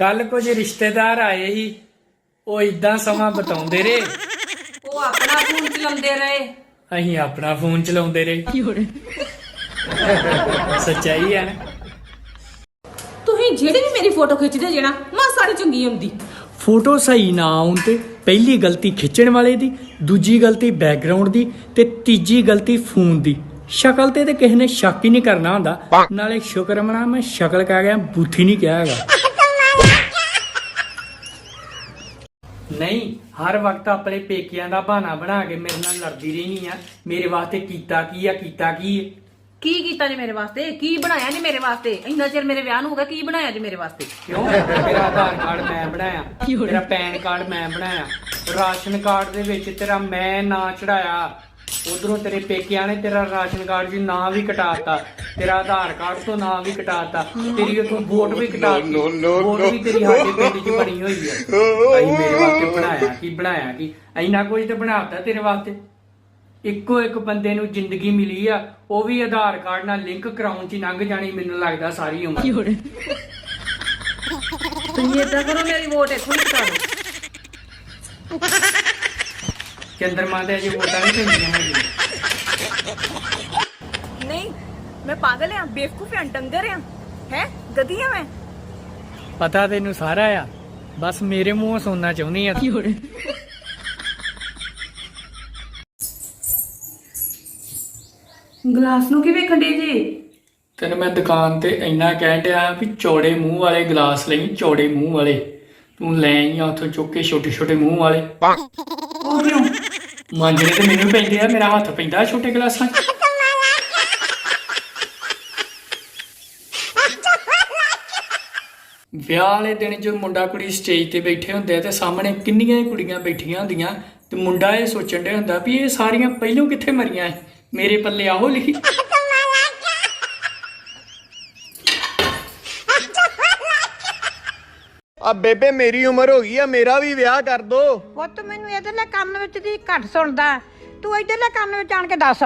ਕੱਲ ਕੁਝ ਰਿਸ਼ਤੇਦਾਰ ਆਏ ਸੀ ਉਹ ਇਦਾਂ ਸਮਾਂ ਬਤਾਉਂਦੇ ਰਹੇ। ਉਹ ਆਪਣਾ ਫੋਨ ਚਲਾਉਂਦੇ ਰਹੇ। ਅਸੀਂ ਆਪਣਾ ਫੋਨ ਚਲਾਉਂਦੇ ਰਹੇ। ਸੱਚਾਈ ਹੈ ਨਾ। ਤੁਸੀਂ ਜਿਹੜੀ ਵੀ ਮੇਰੀ ਫੋਟੋ ਖਿੱਚਦੇ ਜਿਹੜਾ ਮਾਸਾ ਨਹੀਂ ਚੰਗੀ ਹੁੰਦੀ। ਫੋਟੋ ਸਹੀ ਨਾ ਆਉਣ ਤੇ ਪਹਿਲੀ ਗਲਤੀ ਖਿੱਚਣ ਵਾਲੇ ਦੀ ਦੂਜੀ ਗਲਤੀ ਬੈਕਗ੍ਰਾਉਂਡ ਦੀ ਤੇ ਤੀਜੀ ਗਲਤੀ ਫੋਨ ਦੀ। ਸ਼ਕਲ ਤੇ ਤੇ ਕਿਸੇ ਨੇ ਸ਼ੱਕ ਹੀ ਨਹੀਂ ਕਰਨਾ ਹੁੰਦਾ। ਨਾਲੇ ਸ਼ੁਕਰ ਮਨਾ ਮੈਂ ਸ਼ਕਲ ਕਹਿ ਗਿਆ ਬੂਥੀ ਨਹੀਂ ਕਿਹਾ ਹੈਗਾ। ਨਹੀਂ ਹਰ ਵਕਤ ਆਪਣੇ ਪੇਕਿਆਂ ਦਾ ਬਹਾਨਾ ਬਣਾ ਕੇ ਮੇਰੇ ਨਾਲ ਲੜਦੀ ਰਹਿਣੀ ਆ। ਮੇਰੇ ਵਾਸਤੇ ਕੀਤਾ ਕੀ ਆ ਕੀਤਾ ਕੀ ਕੀ ਕੀਤਾ ਜੀ ਮੇਰੇ ਵਾਸਤੇ? ਕੀ ਬਣਾਇਆ ਜੀ ਮੇਰੇ ਵਾਸਤੇ? ਇੰਨਾ ਚਿਰ ਮੇਰੇ ਵਿਆਹ ਨੂੰ ਹੋ ਗਿਆ ਕੀ ਬਣਾਇਆ ਜੀ ਮੇਰੇ ਵਾਸਤੇ? ਕਿਉਂ? ਤੇਰਾ ਆਧਾਰ ਕਾਰਡ ਮੈਂ ਬਣਾਇਆ ਤੇਰਾ ਪੈਨ ਕਾਰਡ ਮੈਂ ਬਣਾਇਆ। ਰਾਸ਼ਨ ਕਾਰਡ ਦੇ ਵਿੱਚ ਤੇਰਾ ਮੈਂ ਨਾਂ ਚੜਾਇਆ ਉਧਰੋਂ ਤੇਰੇ ਪੇਕਿਆਂ ਨੇ ਤੇਰਾ ਰਾਸ਼ਨ ਕਾਰਡ 'ਚ ਨਾਂ ਵੀ ਕਟਾਤਾ ਤੇਰਾ ਆਧਾਰ ਕਾਰਡ ਤੋਂ ਨਾਂ ਵੀ ਕਟਾਤਾ ਤੇਰੀ ਉਥੋਂ ਵੋਟ ਵੀ ਕਟਾਤੀ ਵੋਟ ਵੀ ਤੇਰੀ ਸਾਡੇ ਪਿੰਡ 'ਚ ਬਣੀ ਹੋਈ ਹੈ। ਅਸੀਂ ਮੇਰੇ ਵਾਸਤੇ ਬਣਾਇਆ ਕੀ ਬਣਾਇਆ ਕੀ? ਇੰਨਾ ਕੁਝ ਤੇ ਬਣਾਤਾ ਤੇਰੇ ਵਾਸਤੇ। ਇੱਕੋ ਇੱਕ ਬੰਦੇ ਨੂੰ ਜ਼ਿੰਦਗੀ ਮਿਲੀ ਆ ਉਹ ਵੀ ਆਧਾਰ ਕਾਰਡ ਨਾਲ ਲਿੰਕ ਕਰਾਉਣ 'ਚ ਲੰਘ ਜਾਣੀ ਮੈਨੂੰ ਲੱਗਦਾ ਸਾਰੀ ਉਮਰ। ਤੁਸੀਂ ਏਦਾਂ ਕਰੋ ਮੇਰੀ ਵੋਟ ਇੱਥੋਂ ਹੀ ਕਟਾ ਦਿਓ ਚੰਦਰਮਾ ਦੇ ਅਜੇ ਵੋਟਾਂ ਨਹੀਂ ਪੈਂਦੀਆਂ ਹੈਗੀਆਂ। ਨਹੀਂ ਮੈਂ ਪਾਗਲ ਆ ਬੇਵਕੂਫ ਆ ਡੰਗਰ ਆ ਹੈ? ਗਧੀ ਆ ਮੈਂ। ਪਤਾ ਤੈਨੂੰ ਸਾਰਾ ਆ। ਬਸ ਮੇਰੇ ਮੂੰਹੋਂ ਸੁਣਨਾ ਚਾਹੁੰਦੀ ਆ। ਗਲਾਸ ਨੂੰ ਕੀ ਵੇਖਣ ਦੇ ਜੀ? ਤੈਨੂੰ ਮੈਂ ਦੁਕਾਨ ਤੇ ਇੰਨਾ ਕਹਿਣ ਡਿਆ ਵੀ ਚੌੜੇ ਮੂੰਹ ਵਾਲੇ ਗਲਾਸ ਲਈ ਚੌੜੇ ਮੂੰਹ ਵਾਲੇ। ਤੂੰ ਲੈ ਆਈ ਆ ਉੱਥੋਂ ਚੁੱਕ ਕੇ ਛੋਟੇ ਛੋਟੇ ਮੂੰਹ ਵਾਲੇ। ਉਹ ਕਿਉਂ? ਮਾਂਜਣੇ ਤੇ ਮੈਨੂੰ ਪੈਂਦੇ ਆ, ਮੇਰਾ ਹੱਥ ਪੈਂਦਾ ਛੋਟੇ ਗਲਾਸਾਂ 'ਚ। ਵਿਆਹ ਵਾਲੇ ਦਿਨ ਜੋ ਮੁੰਡਾ ਕੁੜੀ ਸਟੇਜ ਤੇ ਬੈਠੇ ਹੁੰਦੇ ਆ ਤੇ ਸਾਹਮਣੇ ਕਿੰਨੀਆਂ ਹੀ ਕੁੜੀਆਂ ਬੈਠੀਆਂ ਹੁੰਦੀਆਂ, ਤੇ ਮੁੰਡਾ ਇਹ ਸੋਚਣ ਡਿਆ ਹੁੰਦਾ ਵੀ ਇਹ ਸਾਰੀਆਂ ਪਹਿਲੋਂ ਕਿੱਥੇ ਮਰੀਆਂ ਇਹ? ਮੇਰੇ ਪੱਲੇ ਆਹੋ ਲਿਖੀ। ਆ ਬੇਬੇ ਮੇਰੀ ਉਮਰ ਹੋ ਗਈ ਆ ਮੇਰਾ ਵੀ ਵਿਆਹ ਕਰ ਦੋ। ਪੁੱਤ ਮੈਨੂੰ ਇਧਰਲੇ ਕੰਨ ਵਿੱਚ ਦੀ ਘੱਟ ਸੁਣਦਾ। ਤੂੰ ਇਧਰਲੇ ਕੰਨ ਵਿੱਚ ਆਣ ਕੇ ਦੱਸ।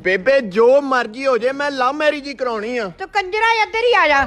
ਬੇਬੇ ਜੋ ਮਰਜ਼ੀ ਹੋ ਜੇ ਮੈਂ ਲਵ ਮੈਰਿਜ ਹੀ ਕਰਾਉਣੀ ਆ। ਤੂੰ ਕੰਜਰਾ ਇੱਧਰ ਹੀ ਆ ਜਾ।